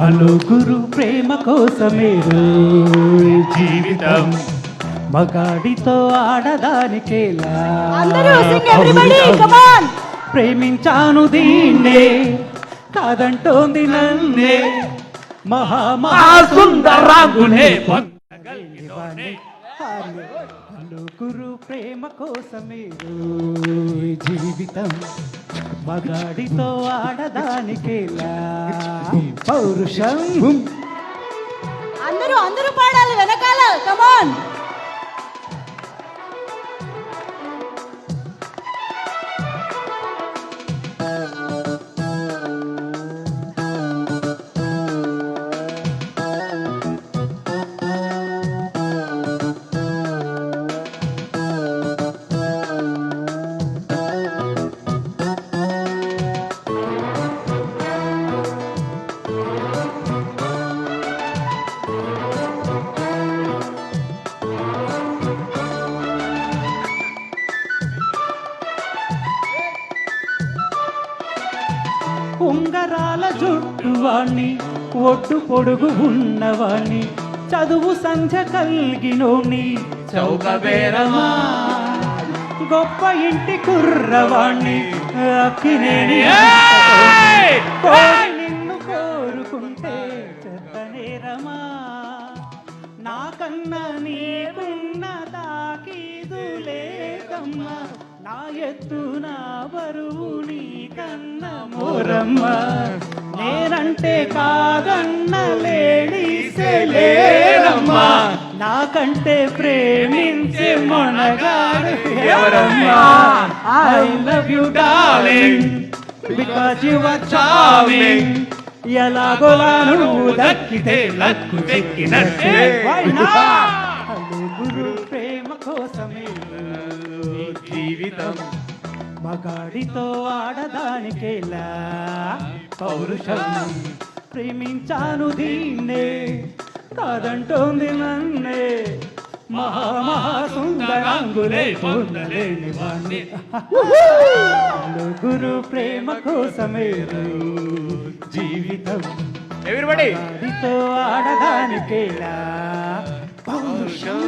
అలుగురు ప్రేమ కోసమే జీవితం. మగాడితో ఆడదానికేలా. ప్రేమించాను దీన్నే కాదంటోంది నన్నే. మహామహాసుందరాంగునే గురు ప్రేమ కోసమే జీవితం. మగాడితో ఆడదానికేలా? పౌరుషం. అందరూ అందరూ పాడాలి వెనకాల. కమాన్ ఉంగరాల జుట్టు వాణ్ణి ఒట్టు పొడుగు ఉన్నవాణ్ణి చదువు సంధ్య కలిగినోణ్ణి చౌకబేరమా గొప్ప ఇంటి కుర్రవాణ్ణి అక్కినేని. నిన్ను కోరుకుంటే చెత్తనేరమా నాకన్నా నీకున్న తాకీదు లేకమ్మా. నా ఎత్తు నా బరువు నీకన్న మోరమ్మ నేనంటే కాదన్న లేడీసే లేరమ్మా నాకంటే ప్రేమించే మొనగాడు ఎవరమ్మా? I love you darling because you are charming ఎలాగోలా నువ్వు దక్కితే లక్కు చెక్కినట్టే. Why not? గురు ప్రేమ కోసమే. జీవితం మగాడితో ఆడదానికేలా? పౌరుషం ప్రేమించాను దీన్నే కాదంటోంది నన్నే. పొందలేని వాణ్ణి. గురు ప్రేమ కోసమే జీవితం. ఎవ్రీబడి ఆడదానికేలా? పౌరుషం